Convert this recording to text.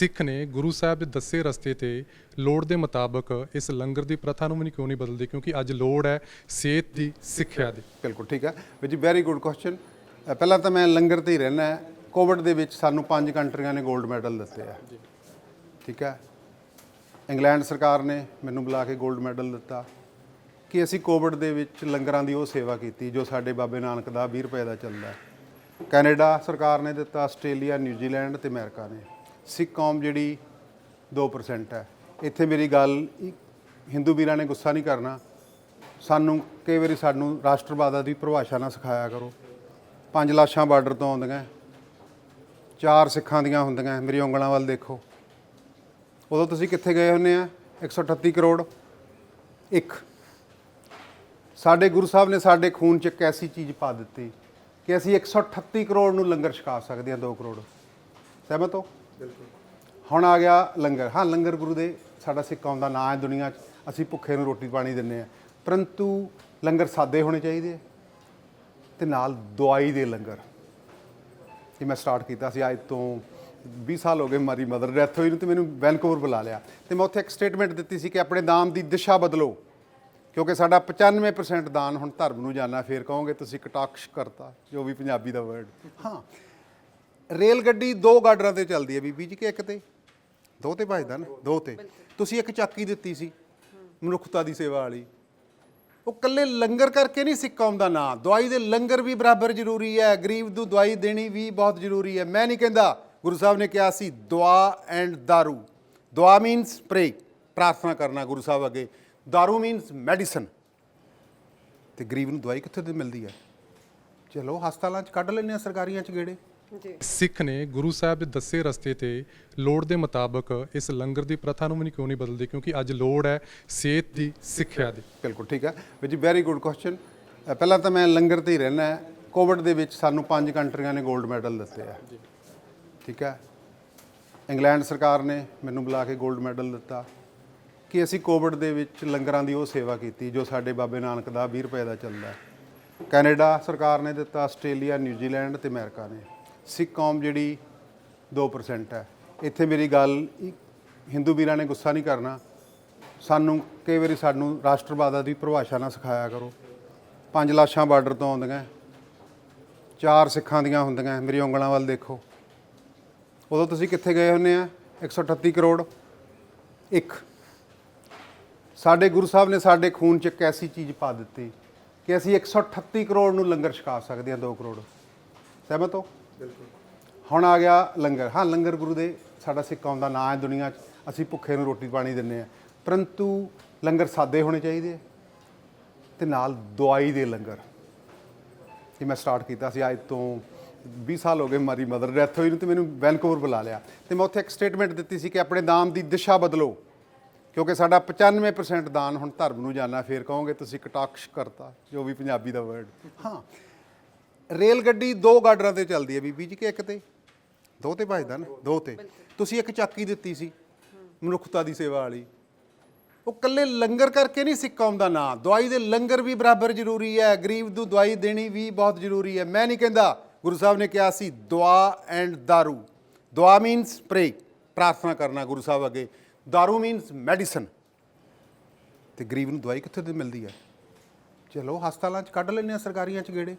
ਸਿੱਖ ਨੇ ਗੁਰੂ ਸਾਹਿਬ ਦੇ ਦੱਸੇ ਰਸਤੇ ਤੇ ਲੋੜ ਦੇ ਮੁਤਾਬਕ ਇਸ ਲੰਗਰ ਦੀ ਪ੍ਰਥਾ ਨੂੰ ਵੀ ਕਿਉਂ ਨਹੀਂ ਬਦਲਦੇ? ਕਿਉਂਕਿ ਅੱਜ ਲੋੜ ਹੈ ਸਿਹਤ ਦੀ ਸਿੱਖਿਆ ਦੀ। ਬਿਲਕੁਲ ਠੀਕ ਹੈ। ਵਿਚ ਵੈਰੀ ਗੁੱਡ ਕੁਐਸਚਨ ਪਹਿਲਾਂ ਤਾਂ ਮੈਂ ਲੰਗਰ ਤੇ ਹੀ ਰਹਿਣਾ ਕੋਵਿਡ ਦੇ ਵਿੱਚ ਸਾਨੂੰ ਪੰਜ ਕੰਟਰੀਆਂ ਨੇ 골ਡ ਮੈਡਲ ਦਿੱਤੇ ਆ। ਠੀਕ ਹੈ। ਇੰਗਲੈਂਡ ਸਰਕਾਰ ਨੇ ਮੈਨੂੰ ਬੁਲਾ ਕੇ 골ਡ ਮੈਡਲ ਦਿੱਤਾ। ਕਿ ਅਸੀਂ ਕੋਵਿਡ ਦੇ ਵਿੱਚ ਲੰਗਰਾਂ ਦੀ ਉਹ ਸੇਵਾ ਕੀਤੀ ਜੋ ਸਾਡੇ ਬਾਬੇ ਨਾਨਕ ਦਾ 20 ਰੁਪਏ ਦਾ ਚੱਲਦਾ। ਕੈਨੇਡਾ ਸਰਕਾਰ ਨੇ ਦਿੱਤਾ ਆਸਟ੍ਰੇਲੀਆ ਨਿਊਜ਼ੀਲੈਂਡ ਤੇ ਅਮਰੀਕਾ ਨੇ। ਸਿੱਖ ਕੌਮ ਜਿਹੜੀ 2% ਹੈ। ਇੱਥੇ ਮੇਰੀ ਗੱਲ, ਹਿੰਦੂ ਵੀਰਾਂ ਨੇ ਗੁੱਸਾ ਨਹੀਂ ਕਰਨਾ। ਸਾਨੂੰ, ਕਈ ਵਾਰੀ ਸਾਨੂੰ ਰਾਸ਼ਟਰਵਾਦ ਦੀ ਪਰਿਭਾਸ਼ਾ ਨਾ ਸਿਖਾਇਆ ਕਰੋ। ਪੰਜ ਲਾਸ਼ਾਂ ਬਾਰਡਰ ਤੋਂ ਆਉਂਦੀਆਂ, ਚਾਰ ਸਿੱਖਾਂ ਦੀਆਂ ਹੁੰਦੀਆਂ ਮੇਰੀ ਉਂਗਲਾਂ ਵੱਲ ਦੇਖੋ। ਉਦੋਂ ਤੁਸੀਂ ਕਿੱਥੇ ਗਏ ਹੁੰਨੇ ਆ? 138 ਕਰੋੜ। ਇੱਕ। ਸਾਡੇ ਗੁਰੂ ਸਾਹਿਬ ਨੇ ਸਾਡੇ ਖੂਨ 'ਚ ਇੱਕ ਐਸੀ ਚੀਜ਼ ਪਾ ਦਿੱਤੀ ਕਿ ਅਸੀਂ 138 ਕਰੋੜ ਨੂੰ ਲੰਗਰ ਛਕਾ ਸਕਦੇ ਹਾਂ 2 ਕਰੋੜ। ਸਹਿਮਤ ਹੋ? ਹੁਣ ਆ ਗਿਆ ਲੰਗਰ। ਹਾਂ, ਲੰਗਰ ਗੁਰੂ ਦੇ ਸਾਡਾ ਸਿੱਖ ਕੌਮ ਦਾ ਨਾਂ ਹੈ ਦੁਨੀਆ 'ਚ। ਅਸੀਂ ਭੁੱਖੇ ਨੂੰ ਰੋਟੀ ਪਾਣੀ ਦਿੰਨੇ ਆ ਪਰੰਤੂ ਲੰਗਰ ਸਾਦੇ ਹੋਣੇ ਚਾਹੀਦੇ ਆ ਤੇ ਨਾਲ ਦਵਾਈ ਦੇ ਲੰਗਰ। ਇਹ ਮੈਂ ਸਟਾਰਟ ਕੀਤਾ ਸੀ ਅੱਜ ਤੋਂ 20 ਸਾਲ ਹੋ ਗਏ ਮਾਰੀ ਮਦਰ ਡੈਥ ਹੋਈ ਨੂੰ ਤੇ ਮੈਨੂੰ ਵੈਨਕੂਵਰ ਬੁਲਾ ਲਿਆ। ਤੇ ਮੈਂ ਉੱਥੇ ਇੱਕ ਸਟੇਟਮੈਂਟ ਦਿੱਤੀ ਸੀ ਕਿ ਆਪਣੇ ਦਾਨ ਦੀ ਦਿਸ਼ਾ ਬਦਲੋ। ਕਿਉਂਕਿ ਸਾਡਾ 95% ਦਾਨ ਹੁਣ ਧਰਮ ਨੂੰ ਜਾਣਾ, ਫੇਰ ਕਹੋਗੇ ਤੁਸੀਂ ਕਟਾਕਸ਼ ਕਰਤਾ, ਜੋ ਵੀ ਪੰਜਾਬੀ ਦਾ ਵਰਡ ਹਾਂ ਰੇਲ ਗੱਡੀ ਦੋ ਗਾਡਰਾਂ ਤੇ ਚੱਲਦੀ ਹੈ ਬੀਬੀ ਜੀ ਕਿ ਇੱਕ ਤੇ ਦੋ ਤੇ ਭਜਦਾ ਨਾ ਦੋ ਤੇ ਤੁਸੀਂ ਇੱਕ ਚਾਕੀ ਦਿੱਤੀ ਸੀ ਮਨੁੱਖਤਾ ਦੀ ਸੇਵਾ ਵਾਲੀ ਉਹ ਕੱਲੇ ਲੰਗਰ ਕਰਕੇ ਨਹੀਂ ਸਿੱਖ ਕੌਮ ਦਾ ਨਾਂ ਦਵਾਈ ਦੇ ਲੰਗਰ ਵੀ ਬਰਾਬਰ ਜ਼ਰੂਰੀ ਹੈ ਗਰੀਬ ਨੂੰ ਦਵਾਈ ਦੇਣੀ ਵੀ ਬਹੁਤ ਜ਼ਰੂਰੀ ਹੈ ਮੈਂ ਨਹੀਂ ਕਹਿੰਦਾ ਗੁਰੂ ਸਾਹਿਬ ਨੇ ਕਿਹਾ ਸੀ ਦੁਆ ਐਂਡ दारू ਦੁਆ ਮੀਨਸ ਪ੍ਰੇ ਪ੍ਰਾਰਥਨਾ ਕਰਨਾ ਗੁਰੂ ਸਾਹਿਬ ਅੱਗੇ दारू ਮੀਨਸ ਮੈਡੀਸਨ ਤੇ ਗਰੀਬ ਨੂੰ ਦਵਾਈ ਕਿੱਥੇ ਤੇ ਮਿਲਦੀ ਹੈ ਚਲੋ ਹਸਪਤਾਲਾਂ 'ਚ ਕੱਢ ਲੈਂਦੇ ਆ ਸਰਕਾਰੀਆਂ 'ਚ ਗੇੜੇ ਸਿੱਖ ਨੇ ਗੁਰੂ ਸਾਹਿਬ ਦੇ ਦੱਸੇ ਰਸਤੇ ਤੇ ਲੋੜ ਦੇ ਮੁਤਾਬਕ ਇਸ ਲੰਗਰ ਦੀ ਪ੍ਰਥਾ ਨੂੰ ਵੀ ਕਿਉਂ ਨਹੀਂ ਬਦਲਦੇ? ਕਿਉਂਕਿ ਅੱਜ ਲੋੜ ਹੈ ਸਿਹਤ ਦੀ ਸਿੱਖਿਆ ਦੀ। ਬਿਲਕੁਲ ਠੀਕ ਹੈ। ਵਿਚ ਵੈਰੀ ਗੁੱਡ ਕੁਐਸਚਨ ਪਹਿਲਾਂ ਤਾਂ ਮੈਂ ਲੰਗਰ ਤੇ ਹੀ ਰਹਿਣਾ ਕੋਵਿਡ ਦੇ ਵਿੱਚ ਸਾਨੂੰ ਪੰਜ ਕੰਟਰੀਆਂ ਨੇ 골ਡ ਮੈਡਲ ਦਿੱਤੇ ਆ। ਠੀਕ ਹੈ। ਇੰਗਲੈਂਡ ਸਰਕਾਰ ਨੇ ਮੈਨੂੰ ਬੁਲਾ ਕੇ 골ਡ ਮੈਡਲ ਦਿੱਤਾ। ਕਿ ਅਸੀਂ ਕੋਵਿਡ ਦੇ ਵਿੱਚ ਲੰਗਰਾਂ ਦੀ ਉਹ ਸੇਵਾ ਕੀਤੀ ਜੋ ਸਾਡੇ ਬਾਬੇ ਨਾਨਕ ਦਾ 20 ਰੁਪਏ ਦਾ ਚੱਲਦਾ। ਕੈਨੇਡਾ ਸਰਕਾਰ ਨੇ ਦਿੱਤਾ ਆਸਟ੍ਰੇਲੀਆ ਨਿਊਜ਼ੀਲੈਂਡ ਤੇ ਅਮਰੀਕਾ ਨੇ। ਸਿੱਖ ਕੌਮ ਜਿਹੜੀ 2% ਹੈ। ਇੱਥੇ ਮੇਰੀ ਗੱਲ, ਹਿੰਦੂ ਵੀਰਾਂ ਨੇ ਗੁੱਸਾ ਨਹੀਂ ਕਰਨਾ। ਸਾਨੂੰ, ਕਈ ਵਾਰੀ ਸਾਨੂੰ ਰਾਸ਼ਟਰਵਾਦ ਦੀ ਪਰਿਭਾਸ਼ਾ ਨਾ ਸਿਖਾਇਆ ਕਰੋ। ਪੰਜ ਲਾਸ਼ਾਂ ਬਾਰਡਰ ਤੋਂ ਆਉਂਦੀਆਂ, ਚਾਰ ਸਿੱਖਾਂ ਦੀਆਂ ਹੁੰਦੀਆਂ ਮੇਰੀ ਉਂਗਲਾਂ ਵੱਲ ਦੇਖੋ। ਉਦੋਂ ਤੁਸੀਂ ਕਿੱਥੇ ਗਏ ਹੁੰਨੇ ਆ? 138 ਕਰੋੜ। ਇੱਕ। ਸਾਡੇ ਗੁਰੂ ਸਾਹਿਬ ਨੇ ਸਾਡੇ ਖੂਨ 'ਚ ਇੱਕ ਐਸੀ ਚੀਜ਼ ਪਾ ਦਿੱਤੀ ਕਿ ਅਸੀਂ 138 ਕਰੋੜ ਨੂੰ ਲੰਗਰ ਛਕਾ ਸਕਦੇ ਹਾਂ 2 ਕਰੋੜ। ਸਹਿਮਤ ਹੋ? ਹੁਣ ਆ ਗਿਆ ਲੰਗਰ। ਹਾਂ, ਲੰਗਰ ਗੁਰੂ ਦੇ ਸਾਡਾ ਸਿੱਖ ਕੌਮ ਦਾ ਨਾਂ ਹੈ ਦੁਨੀਆ 'ਚ। ਅਸੀਂ ਭੁੱਖੇ ਨੂੰ ਰੋਟੀ ਪਾਣੀ ਦਿੰਨੇ ਆ ਪਰੰਤੂ ਲੰਗਰ ਸਾਦੇ ਹੋਣੇ ਚਾਹੀਦੇ ਆ ਤੇ ਨਾਲ ਦਵਾਈ ਦੇ ਲੰਗਰ। ਇਹ ਮੈਂ ਸਟਾਰਟ ਕੀਤਾ ਸੀ ਅੱਜ ਤੋਂ 20 ਸਾਲ ਹੋ ਗਏ ਮਾਰੀ ਮਦਰ ਡੈਥ ਹੋਈ ਨੂੰ ਤੇ ਮੈਨੂੰ ਵੈਨਕੂਵਰ ਬੁਲਾ ਲਿਆ। ਤੇ ਮੈਂ ਉੱਥੇ ਇੱਕ ਸਟੇਟਮੈਂਟ ਦਿੱਤੀ ਸੀ ਕਿ ਆਪਣੇ ਦਾਨ ਦੀ ਦਿਸ਼ਾ ਬਦਲੋ। ਕਿਉਂਕਿ ਸਾਡਾ 95% ਦਾਨ ਹੁਣ ਧਰਮ ਨੂੰ ਜਾਣਾ, ਫੇਰ ਕਹੋਗੇ ਤੁਸੀਂ ਕਟਾਕਸ਼ ਕਰਤਾ, ਜੋ ਵੀ ਪੰਜਾਬੀ ਦਾ ਵਰਡ ਹਾਂ ਰੇਲ ਗੱਡੀ ਦੋ ਗਾਡਰਾਂ ਤੇ ਚੱਲਦੀ ਹੈ ਬੀਬੀ ਜੀ ਕਿ ਇੱਕ ਤੇ ਦੋ ਤੇ ਭਜਦਾ ਨਾ ਦੋ ਤੇ ਤੁਸੀਂ ਇੱਕ ਚਾਕੀ ਦਿੱਤੀ ਸੀ ਮਨੁੱਖਤਾ ਦੀ ਸੇਵਾ ਵਾਲੀ ਉਹ ਕੱਲੇ ਲੰਗਰ ਕਰਕੇ ਨਹੀਂ ਸਿੱਖ ਕੌਮ ਦਾ ਨਾਂ ਦਵਾਈ ਦੇ ਲੰਗਰ ਵੀ ਬਰਾਬਰ ਜ਼ਰੂਰੀ ਹੈ ਗਰੀਬ ਨੂੰ ਦਵਾਈ ਦੇਣੀ ਵੀ ਬਹੁਤ ਜ਼ਰੂਰੀ ਹੈ ਮੈਂ ਨਹੀਂ ਕਹਿੰਦਾ ਗੁਰੂ ਸਾਹਿਬ ਨੇ ਕਿਹਾ ਸੀ ਦੁਆ ਐਂਡ दारू ਦੁਆ ਮੀਨਸ ਪ੍ਰੇ ਪ੍ਰਾਰਥਨਾ ਕਰਨਾ ਗੁਰੂ ਸਾਹਿਬ ਅੱਗੇ दारू ਮੀਨਸ ਮੈਡੀਸਨ ਤੇ ਗਰੀਬ ਨੂੰ ਦਵਾਈ ਕਿੱਥੇ ਤੇ ਮਿਲਦੀ ਹੈ ਚਲੋ ਹਸਪਤਾਲਾਂ 'ਚ ਕੱਢ ਲੈਂਦੇ ਆ ਸਰਕਾਰੀਆਂ 'ਚ ਗੇੜੇ